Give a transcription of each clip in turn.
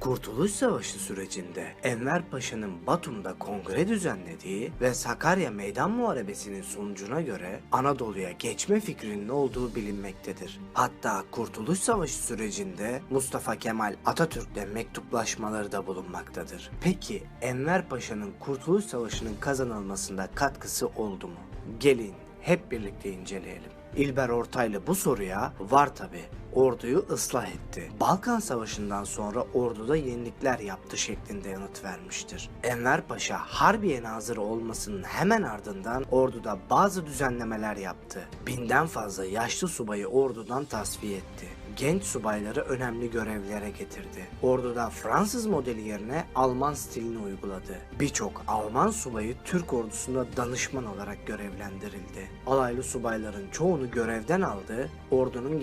Kurtuluş Savaşı sürecinde Enver Paşa'nın Batum'da kongre düzenlediği ve Sakarya Meydan Muharebesi'nin sonucuna göre Anadolu'ya geçme fikrinin olduğu bilinmektedir. Hatta Kurtuluş Savaşı sürecinde Mustafa Kemal Atatürk'le mektuplaşmaları da bulunmaktadır. Peki Enver Paşa'nın Kurtuluş Savaşı'nın kazanılmasında katkısı oldu mu? Gelin hep birlikte inceleyelim. İlber Ortaylı bu soruya var tabi. Orduyu ıslah etti. Balkan Savaşı'ndan sonra orduda yenilikler yaptı şeklinde yanıt vermiştir. Enver Paşa Harbiye Nazırı olmasının hemen ardından orduda bazı düzenlemeler yaptı. Binden fazla yaşlı subayı ordudan tasfiye etti genç subayları önemli görevlere getirdi. Orduda Fransız modeli yerine Alman stilini uyguladı. Birçok Alman subayı Türk ordusunda danışman olarak görevlendirildi. Alaylı subayların çoğunu görevden aldı, ordunun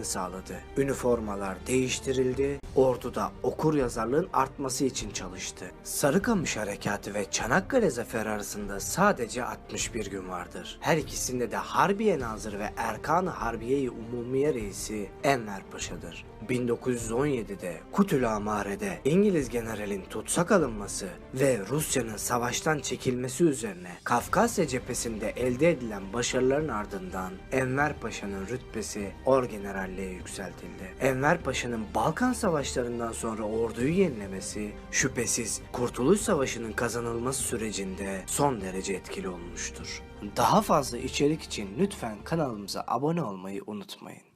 gençleşmesini sağladı. Üniformalar değiştirildi, orduda okur yazarlığın artması için çalıştı. Sarıkamış Harekatı ve Çanakkale Zaferi arasında sadece 61 gün vardır. Her ikisinde de Harbiye Nazırı ve Erkan-ı Harbiye-i Umumiye Reisi Enver Paşa'dır. 1917'de Kutülamare'de İngiliz generalin tutsak alınması ve Rusya'nın savaştan çekilmesi üzerine Kafkasya cephesinde elde edilen başarıların ardından Enver Paşa'nın rütbesi orgeneralliğe yükseltildi. Enver Paşa'nın Balkan savaşlarından sonra orduyu yenilemesi şüphesiz Kurtuluş Savaşı'nın kazanılması sürecinde son derece etkili olmuştur. Daha fazla içerik için lütfen kanalımıza abone olmayı unutmayın.